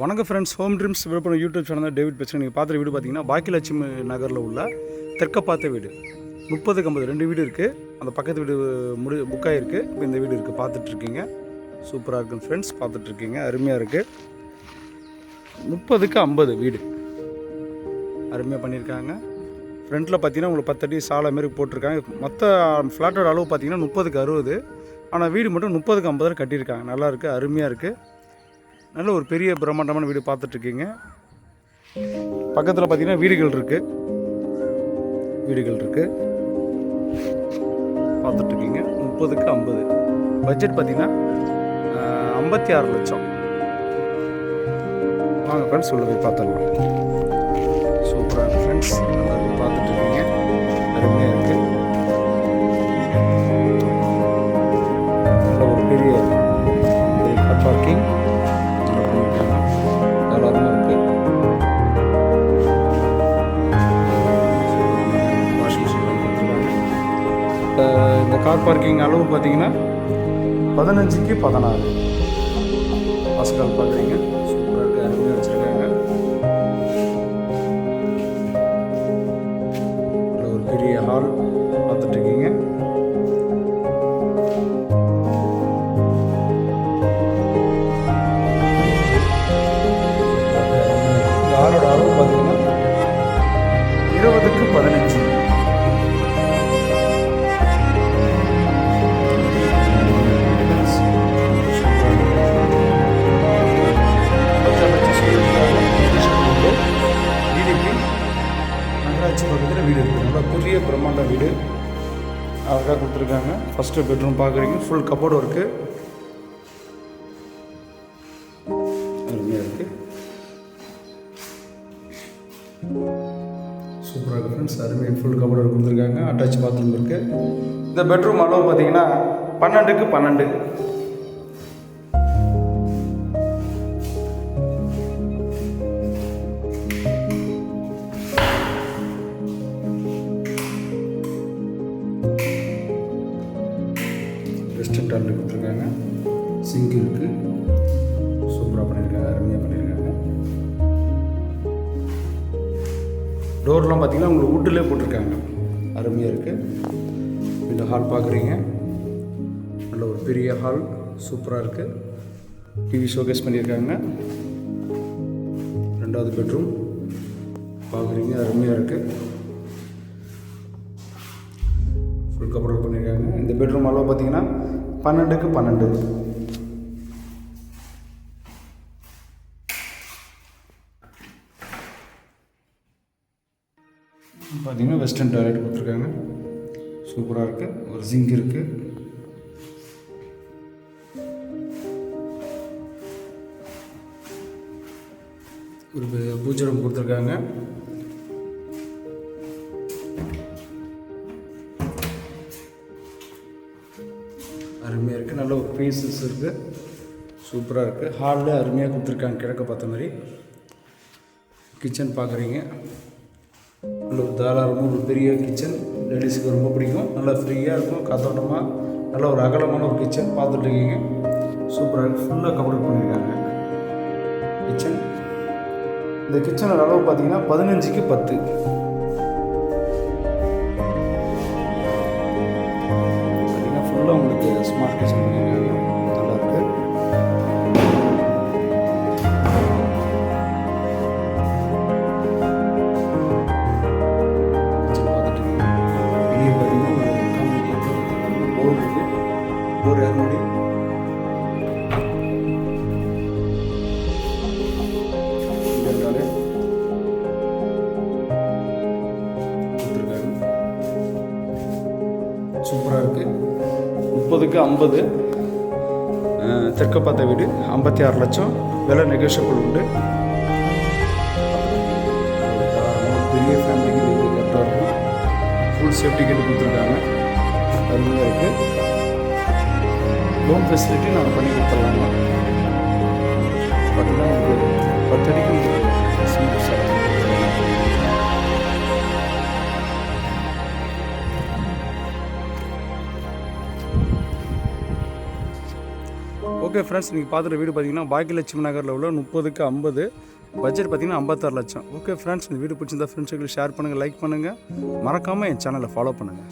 வணக்கம் friends Home Dreams Viluppuram YouTube channel David பேசுகிறேன் நீங்கள் பார்த்துற வீடு பார்த்தீங்கன்னா பாக்கியலட்சுமி நகரில் உள்ள தெற்க பார்த்த வீடு. முப்பதுக்கு ஐம்பது ரெண்டு வீடு இருக்குது அந்த பக்கத்து வீடு முடி புக்காகிருக்கு இப்போ இந்த வீடு இருக்குது பார்த்துட்ருக்கீங்க சூப்பராக இருக்குன்னு ஃப்ரெண்ட்ஸ் பார்த்துட்ருக்கீங்க அருமையாக இருக்குது முப்பதுக்கு ஐம்பது வீடு. அருமையாக பண்ணியிருக்காங்க. ஃப்ரண்ட்டில் பார்த்தீங்கன்னா உங்களுக்கு பத்தடி சாலை மாரி போட்டிருக்காங்க. மொத்த ஃப்ளாட்டோட அளவு பார்த்தீங்கன்னா முப்பதுக்கு அறுபது. ஆனால் வீடு மட்டும் முப்பதுக்கு ஐம்பது கட்டியிருக்காங்க. நல்லா இருக்குது அருமையாக இருக்குது நல்ல ஒரு பெரிய பிரம்மாண்டமான வீடு பார்த்துட்ருக்கீங்க. பக்கத்தில் பார்த்தீங்கன்னா வீடுகள் இருக்குது வீடுகள் இருக்குது பார்த்துட்ருக்கீங்க. முப்பதுக்கு ஐம்பது. பட்ஜெட் பார்த்திங்கன்னா ஐம்பத்தி ஆறு லட்சம். வாங்க ஃப்ரெண்ட்ஸ் உள்ள போய் பார்த்துடலாம். சூப்பராக ஃப்ரெண்ட்ஸ் பார்த்துட்ருக்கீங்க. கார் பார்க்கிங் அளவு பார்த்தீங்கன்னா பதினஞ்சுக்கு பதினாறு. வாசகால் பார்க்குறீங்க. அழகாக கொடுத்துருக்காங்க. ஃபஸ்ட்டு பெட்ரூம் பார்க்குறீங்க. ஃபுல் கபோர்டு இருக்குது அருமையாக இருக்குது சூப்பராக இருக்குது ஃப்ரெண்ட்ஸ் அருமையாக ஃபுல் கபோர்டு கொடுத்துருக்காங்க. அட்டாச் பாத்ரூம் இருக்குது இந்த பெட்ரூம் அளவு பார்த்தீங்கன்னா பன்னெண்டுக்கு பன்னெண்டு. வெஸ்டர்ன் டாய்லெட் கொடுத்துருக்காங்க. சிங்க் இருக்குது சூப்பராக பண்ணியிருக்காங்க அருமையாக பண்ணியிருக்காங்க. டோர்லாம் பார்த்தீங்கன்னா உங்களுக்கு வுட்டிலே போட்டிருக்காங்க. அருமையாக இருக்குது இந்த ஹால் பார்க்குறீங்க. நல்ல ஒரு பெரிய ஹால் சூப்பராக இருக்குது டிவி ஷோகேஸ் பண்ணியிருக்காங்க. ரெண்டாவது பெட்ரூம் பார்க்குறீங்க அருமையாக இருக்குது கபோர்ட் பண்ணியிருக்காங்க இந்த பெட்ரூம் அளவு பார்த்தீங்கன்னா பன்னெண்டுக்கு பன்னெண்டு. பார்த்தீங்கன்னா வெஸ்டர்ன் டாய்லெட் கொடுத்துருக்காங்க. சூப்பராக இருக்குது ஒரு ஜிங்க் இருக்குது ஒரு பூஜை ரூம் கொடுத்துருக்காங்க. அருமையாக இருக்குது நல்ல ஒரு பீசஸ் இருக்குது சூப்பராக இருக்குது ஹாலில் அருமையாக கொடுத்துருக்காங்க. கிழக்க பார்த்த மாதிரி. கிச்சன் பார்க்குறீங்க. நல்ல ஒரு தாராளமாக ஒரு பெரிய கிச்சன் லேடிஸுக்கு ரொம்ப பிடிக்கும். நல்லா ஃப்ரீயாக இருக்கும். காத்தோட்டமாக நல்ல ஒரு அகலமான ஒரு கிச்சன் பார்த்துட்ருக்கீங்க சூப்பராக இருக்குது ஃபுல்லாக கவர் பண்ணியிருக்காங்க. கிச்சன் இந்த கிச்சனோட அளவு பார்த்தீங்கன்னா பதினஞ்சுக்கு பத்து. உங்களுக்கு ஸ்மார்ட் கிச்சன் பண்ணியிருக்காங்க நல்லா இருக்குது கிச்சன் பார்த்துட்டு இருக்கீங்க. வெளியே பார்த்தீங்கன்னா ஒரு காம்பவுண்ட் போர் இருக்குது போர் இரநூறு இருந்தாலே முப்பதுக்கு ஐம்பது. தெற்கு பார்த்த வீடு ஐம்பத்தி ஆறு லட்சம். விலை நெகோஷியபிள் உண்டு. பெரிய ஃபேமிலிக்கு கரெக்டாக இருக்கும். ஃபுல் சேஃப்டி கேட்டு கொடுத்துருக்காங்க. அருமையாக இருக்குது லோன் ஃபெசிலிட்டி நாங்கள் பண்ணி கொடுத்துருவாங்க பார்த்தீங்கன்னா உங்களுக்கு பத்தடிக்கு ஓகே ஃப்ரெண்ட்ஸ் நீங்கள் பார்த்துட்டு வீடு பார்த்தீங்கன்னா பாக்கியலட்சுமி நகரில் உள்ள முப்பதுக்கு ஐம்பது. பட்ஜெட் பார்த்தீங்கன்னா ஐம்பத்தாறு லட்சம். ஓகே ஃப்ரெண்ட்ஸ் இந்த வீடு பிடிச்சிருந்தா ஃப்ரெண்ட்ஸுக்கு ஷேர் பண்ணுங்கள் லைக் பண்ணுங்கள் மறக்காமல் என் சேனலை ஃபாலோ பண்ணுங்கள்